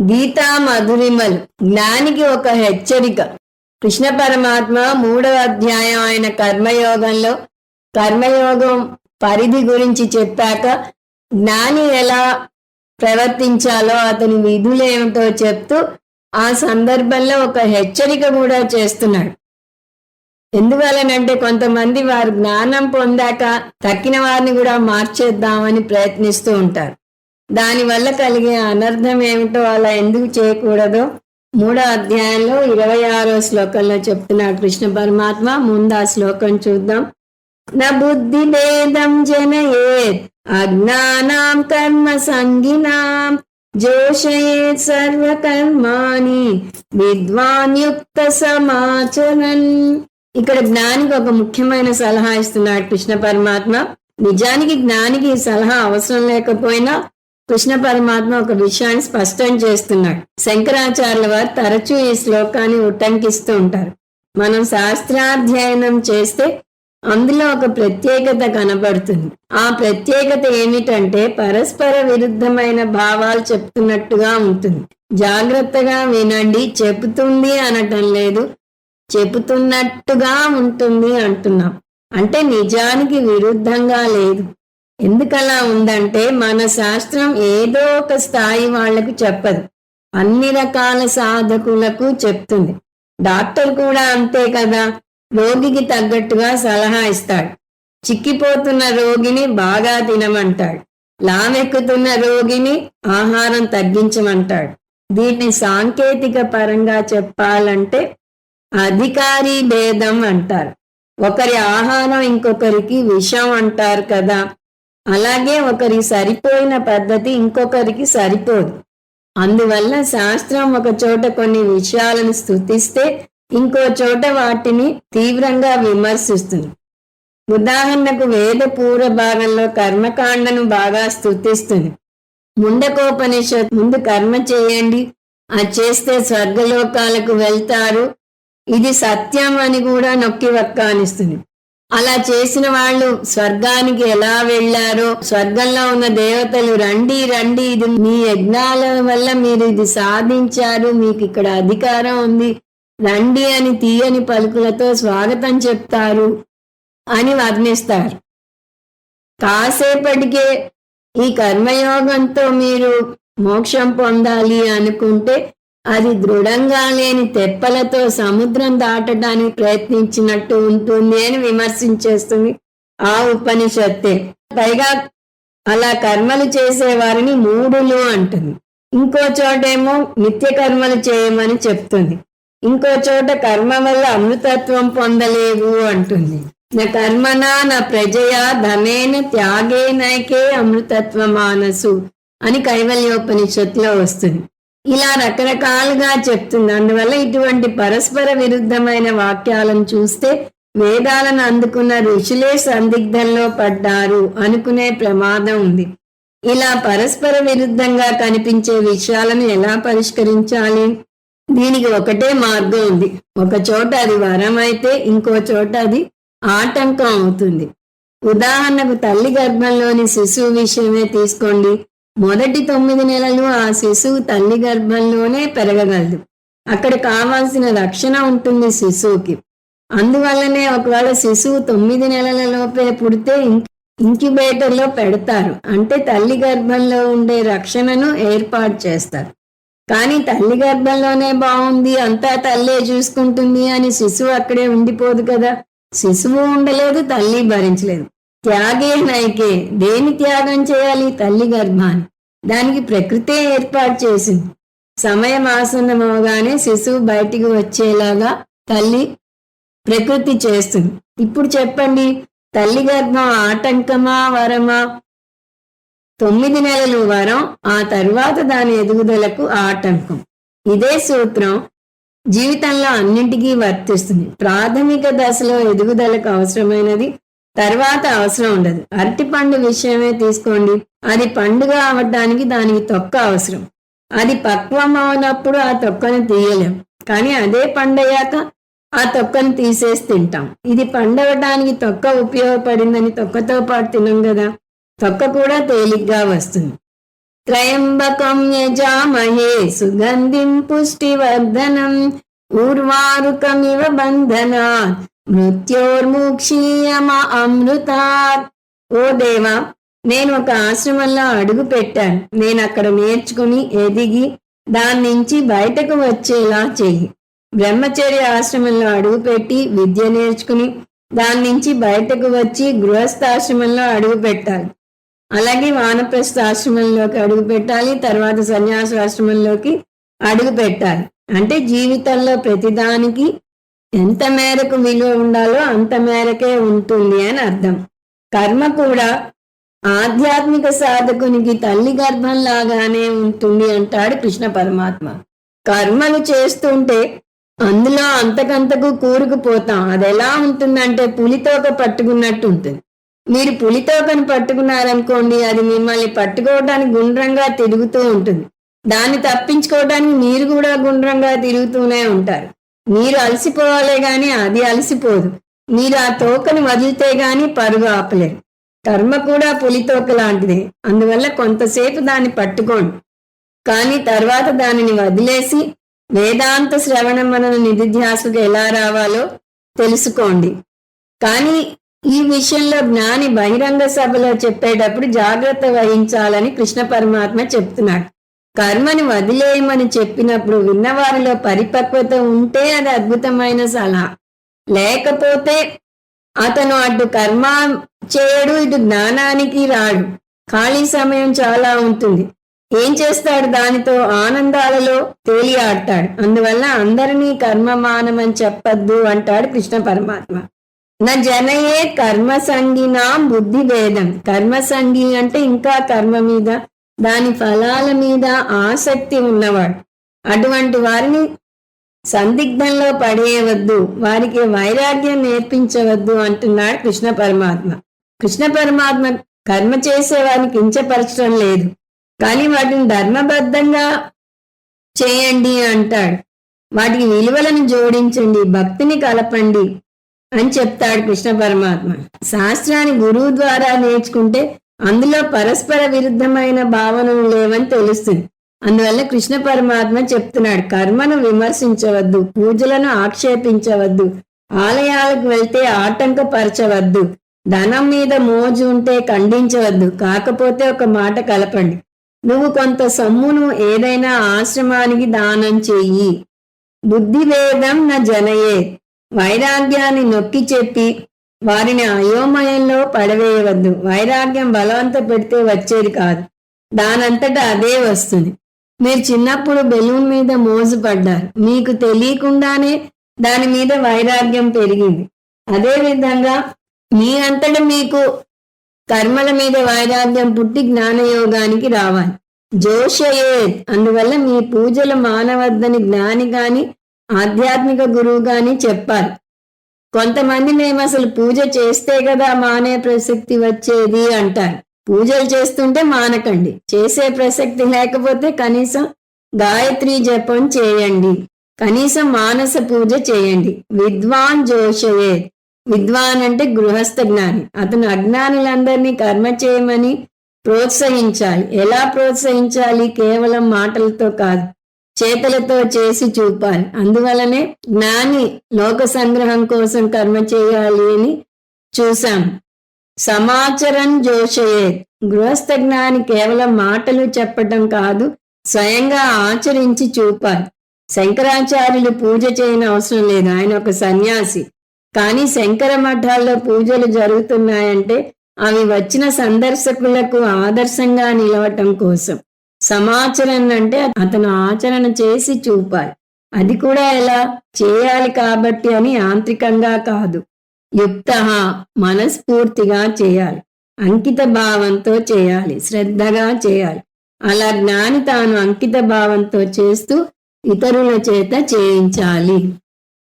గీతా మధురిమలు. జ్ఞానికి ఒక హెచ్చరిక. కృష్ణ పరమాత్మ మూడవ అధ్యాయం అయిన కర్మయోగంలో కర్మయోగం పరిధి గురించి చెప్పాక జ్ఞాని ఎలా ప్రవర్తించాలో అతని విధులేమిటో చెప్తూ ఆ సందర్భంలో ఒక హెచ్చరిక కూడా చేస్తున్నాడు. ఎందువలనంటే కొంతమంది వారు జ్ఞానం పొందాక తక్కిన వారిని కూడా మార్చేద్దామని ప్రయత్నిస్తూ ఉంటారు. దానివల్ల కలిగే అనర్థం ఏమిటో అలా ఎందుకు చేయకూడదు మూడో అధ్యాయంలో ఇరవై ఆరో శ్లోకంలో చెప్తున్నాడు కృష్ణ పరమాత్మ. ముందు ఆ శ్లోకం చూద్దాం. నా బుద్ధి భేదం జనయేత్ అజ్ఞానాం కర్మ సంగినాం జోషయేత్ సర్వకర్మాని విద్వాన్ యుక్త సమాచరన్. ఇక్కడ జ్ఞానికి ఒక ముఖ్యమైన సలహా ఇస్తున్నాడు కృష్ణ పరమాత్మ. నిజానికి జ్ఞానికి సలహా అవసరం లేకపోయినా కృష్ణ పరమాత్మ ఒక విషయాన్ని స్పష్టం చేస్తున్నాడు. శంకరాచార్యుల వారు తరచూ ఈ శ్లోకాన్ని ఉటంకిస్తూ ఉంటారు. మనం శాస్త్రాధ్యయనం చేస్తే అందులో ఒక ప్రత్యేకత కనబడుతుంది. ఆ ప్రత్యేకత ఏమిటంటే పరస్పర విరుద్ధమైన భావాలు చెప్తున్నట్టుగా ఉంటుంది. జాగ్రత్తగా వినండి చెబుతుంది అనటం లేదు. చెబుతున్నట్టుగా ఉంటుంది అంటున్నాం. అంటే నిజానికి విరుద్ధంగా లేదు. ఎందుకలా ఉందంటే మన శాస్త్రం ఏదో ఒక స్థాయి వాళ్ళకు చెప్పదు. అన్ని రకాల సాధకులకు చెప్తుంది. డాక్టర్ కూడా అంతే కదా రోగికి తగ్గట్టుగా సలహా ఇస్తాడు. చిక్కిపోతున్న రోగిని బాగా తినమంటాడు. లామెక్కుతున్న రోగిని ఆహారం తగ్గించమంటాడు. దీన్ని సాంకేతిక పరంగా చెప్పాలంటే అధికారి భేదం అంటారు. ఒకరి ఆహారం ఇంకొకరికి విషం అంటారు కదా అలాగే ఒకరికి సరిపోయిన పద్ధతి ఇంకొకరికి సరిపోదు. అందువల్ల శాస్త్రం ఒక చోట కొన్ని విషయాలను స్థుతిస్తే ఇంకో చోట వాటిని తీవ్రంగా విమర్శిస్తుంది. ఉదాహరణకు వేద పూర్వ భాగంలో కర్మకాండను బాగా స్థుతిస్తుంది. ముండకోపనిషత్ ముందు కర్మ చేయండి అది చేస్తే స్వర్గలోకాలకు వెళ్తారు. ఇది సత్యం అని కూడా నొక్కి వక్కానిస్తుంది. అలా చేసిన వాళ్ళు స్వర్గానికి ఎలా వెళ్ళారో స్వర్గంలో ఉన్న దేవతలు రండి రండి ఇది మీ యజ్ఞాల వల్ల మీరు ఇది సాధించారు మీకు ఇక్కడ అధికారం ఉంది. రండి అని తీయని పలుకులతో స్వాగతం చెప్తారు అని వర్ణిస్తారు. కాసేపటికే ఈ కర్మయోగంతో మీరు మోక్షం పొందాలి అనుకుంటే అది దృఢంగా లేని తెప్పలతో సముద్రం దాటడానికి ప్రయత్నించినట్టు ఉంటుంది అని విమర్శించేస్తుంది ఆ ఉపనిషత్తే. పైగా అలా కర్మలు చేసేవారిని మూడులు అంటుంది. ఇంకో చోటేమో నిత్య కర్మలు చేయమని చెప్తుంది. ఇంకో చోట కర్మ వల్ల అమృతత్వం పొందలేవు అంటుంది. నా కర్మనా నా ప్రజయ ధనేన త్యాగేనైకే అమృతత్వ మానసు అని కైవల్యోపనిషత్తులో వస్తుంది. ఇలా రకరకాలుగా చెప్తుంది. అందువల్ల ఇటువంటి పరస్పర విరుద్ధమైన వాక్యాలను చూస్తే వేదాలను అందుకున్న ఋషులే సందిగ్ధంలో పడ్డారు అనుకునే ప్రమాదం ఉంది. ఇలా పరస్పర విరుద్ధంగా కనిపించే విషయాలను ఎలా పరిష్కరించాలి? దీనికి ఒకటే మార్గం ఉంది. ఒక చోట అది వరం అయితే ఇంకో చోట అది ఆటంకం అవుతుంది. ఉదాహరణకు తల్లి గర్భంలోని శిశువు విషయమే తీసుకోండి. మొదటి తొమ్మిది నెలలు ఆ శిశువు తల్లి గర్భంలోనే పెరగగలదు. అక్కడ కావాల్సిన రక్షణ ఉంటుంది శిశువుకి. అందువల్లనే ఒకవేళ శిశువు తొమ్మిది నెలల లోపే పుడితే ఇంక్యుబేటర్లో పెడతారు. అంటే తల్లి గర్భంలో ఉండే రక్షణను ఏర్పాటు చేస్తారు. కానీ తల్లి గర్భంలోనే బాగుంది అంతా తల్లే చూసుకుంటుంది అని శిశువు అక్కడే ఉండిపోదు కదా. శిశువు ఉండలేదు తల్లి భరించలేదు. త్యాగే నైకే దేని త్యాగం చేయాలి? తల్లి గర్భాన్ని. దానికి ప్రకృతే ఏర్పాటు చేసింది. సమయం ఆసన్నమవగానే శిశువు బయటికి వచ్చేలాగా తల్లి ప్రకృతి చేస్తుంది. ఇప్పుడు చెప్పండి తల్లి గర్భం ఆటంకమా వరమా? తొమ్మిది నెలలు వరం ఆ తరువాత దాని ఎదుగుదలకు ఆటంకం. ఇదే సూత్రం జీవితంలో అన్నింటికీ వర్తిస్తుంది. ప్రాథమిక దశలో ఎదుగుదలకు అవసరమైనది తర్వాత అవసరం ఉండదు. అరటిపండు విషయమే తీసుకోండి. అది పండుగ అవటానికి దానికి తొక్క అవసరం. అది పక్వం అవునప్పుడు ఆ తొక్కను తీయలేం. కానీ అదే పండయ్యాక ఆ తొక్కను తీసేసి తింటాం. ఇది పండవటానికి తొక్క ఉపయోగపడిందని తొక్కతో పాటు తినం కదా. తొక్క కూడా తేలిగ్గా వస్తుంది. త్రయంబకం యజామహే సుగంధిం పుష్టివర్ధనం. ఊర్వారుకమివ బంధనా మృత్యోర్ముక్షీయమ అమృతాత్. ఓ దేవా నేను ఒక ఆశ్రమంలో అడుగు పెట్టాను నేను అక్కడ నేర్చుకుని ఎదిగి దాని నుంచి బయటకు వచ్చేలా చెయ్యి. బ్రహ్మచర్య ఆశ్రమంలో అడుగుపెట్టి విద్య నేర్చుకుని దాని నుంచి బయటకు వచ్చి గృహస్థాశ్రమంలో అడుగు పెట్టాలి అలాగే వానప్రస్థ ఆశ్రమంలోకి అడుగు పెట్టాలి తర్వాత సన్యాసాశ్రమంలోకి అడుగు పెట్టాలి అంటే జీవితంలో ప్రతిదానికి ఎంత మేరకు విలువ ఉండాలో అంత మేరకే ఉంటుంది అని అర్థం. కర్మ కూడా ఆధ్యాత్మిక సాధకునికి తల్లి గర్భంలాగానే ఉంటుంది అంటాడు కృష్ణ పరమాత్మ. కర్మలు చేస్తుంటే అందులో అంతకంతకు కూరుకుపోతాం. అది ఎలా ఉంటుందంటే పులితోక పట్టుకున్నట్టు ఉంటుంది. మీరు పులితోకను పట్టుకున్నారనుకోండి అది మిమ్మల్ని పట్టుకోవడానికి గుండ్రంగా తిరుగుతూ ఉంటుంది. దాన్ని తప్పించుకోవడానికి మీరు కూడా గుండ్రంగా తిరుగుతూనే ఉంటారు. మీరు అలసిపోవాలే గాని అది అలసిపోదు. మీరు ఆ తోకను వదిలితే గాని పరుగు ఆపలేరు. కర్మ కూడా పులితోక లాంటిదే. అందువల్ల కొంతసేపు దాన్ని పట్టుకోండి. కానీ తర్వాత దానిని వదిలేసి వేదాంత శ్రవణ మనన నిధిధ్యాసకు ఎలా రావాలో తెలుసుకోండి. కానీ ఈ విషయంలో జ్ఞాని బహిరంగ సభలో చెప్పేటప్పుడు జాగ్రత్త వహించాలని కృష్ణ పరమాత్మ చెప్తున్నాడు. కర్మని వదిలేయమని చెప్పినప్పుడు విన్నవారిలో పరిపక్వత ఉంటే అది అద్భుతమైన సలహా. లేకపోతే అతను అటు కర్మ చేయడు ఇటు జ్ఞానానికి రాడు. ఖాళీ సమయం చాలా ఉంటుంది. ఏం చేస్తాడు? దానితో ఆనందాలలో తేలి ఆడతాడు అందువల్ల అందరినీ కర్మ మానమని చెప్పద్దు అంటాడు కృష్ణ పరమాత్మ. నా జనయే కర్మ సంగినా బుద్ధి భేదం కర్మ సంగి అంటే ఇంకా కర్మ మీద దాని ఫలాల మీద ఆసక్తి ఉన్నవాడు. అటువంటి వారిని సందిగ్ధంలో పడేయవద్దు. వారికి వైరాగ్యం నేర్పించవద్దు అంటున్నాడు కృష్ణ పరమాత్మ. కృష్ణ పరమాత్మ కర్మ చేసే వారిని కించపరచడం లేదు. కానీ వాటిని ధర్మబద్ధంగా చేయండి అంటాడు. వాటికి విలువలను జోడించండి భక్తిని కలపండి అని చెప్తాడు కృష్ణ పరమాత్మ. శాస్త్రాన్ని గురువు ద్వారా నేర్చుకుంటే అందులో పరస్పర విరుద్ధమైన భావనలు లేవని తెలుస్తుంది. అందువల్ల కృష్ణ పరమాత్మ చెప్తున్నాడు కర్మను విమర్శించవద్దు పూజలను ఆక్షేపించవద్దు ఆలయాలకు వెళ్తే ఆటంకపరచవద్దు ధనం మీద మోజు ఉంటే ఖండించవద్దు కాకపోతే ఒక మాట కలపండి. నువ్వు కొంత సొమ్మును ఏదైనా ఆశ్రమానికి దానం చెయ్యి. బుద్ధి వేదం నా జనయే వైరాగ్యాన్ని నొక్కి చెప్పి వారిని అయోమయంలో పడవేయవద్దు. వైరాగ్యం బలవంత పెడితే వచ్చేది కాదు. దానంతటా అదే వస్తుంది. మీరు చిన్నప్పుడు బెలూన్ మీద మోజు పడ్డారు మీకు తెలియకుండానే దాని మీద వైరాగ్యం పెరిగింది. అదే విధంగా మీ అంతట మీకు కర్మల మీద వైరాగ్యం పుట్టి జ్ఞానయోగానికి రావాలి. జోషయే అందువల్ల మీ పూజలు మానవద్దని జ్ఞాని గాని ఆధ్యాత్మిక గురువు గాని చెప్పాలి. కొంతమంది మేము అసలు పూజ చేస్తే కదా మానే ప్రసక్తి వచ్చేది అంటారు. పూజలు చేస్తుంటే మానకండి. చేసే ప్రసక్తి లేకపోతే కనీసం గాయత్రి జపం చేయండి. కనీసం మానస పూజ చేయండి. విద్వాన్ జోషయే విద్వాన్ అంటే గృహస్థ జ్ఞాని. అతను అజ్ఞానులందరినీ కర్మ చేయమని ప్రోత్సహించాలి. ఎలా ప్రోత్సహించాలి? కేవలం మాటలతో కాదు. చేతలతో చేసి చూపాలి. అందువలనే జ్ఞాని లోక సంగ్రహం కోసం కర్మ చేయాలి అని చూశాం. సమాచరం జోషయే. గృహస్థ జ్ఞాని కేవలం మాటలు చెప్పటం కాదు స్వయంగా ఆచరించి చూపాలి. శంకరాచార్యులు పూజ చేయని అవసరం లేదు. ఆయన ఒక సన్యాసి. కానీ శంకర మఠాల్లో పూజలు జరుగుతున్నాయంటే అవి వచ్చిన సందర్శకులకు ఆదర్శంగా నిలవటం కోసం. సమాచరణ అంటే అతను ఆచరణ చేసి చూపాలి. అది కూడా ఎలా? చేయాలి కాబట్టి అని యాంత్రికంగా కాదు. యుక్త మనస్ఫూర్తిగా చేయాలి. అంకిత భావంతో చేయాలి. శ్రద్ధగా చేయాలి. అలా జ్ఞాని తాను అంకిత భావంతో చేస్తూ ఇతరుల చేత చేయించాలి.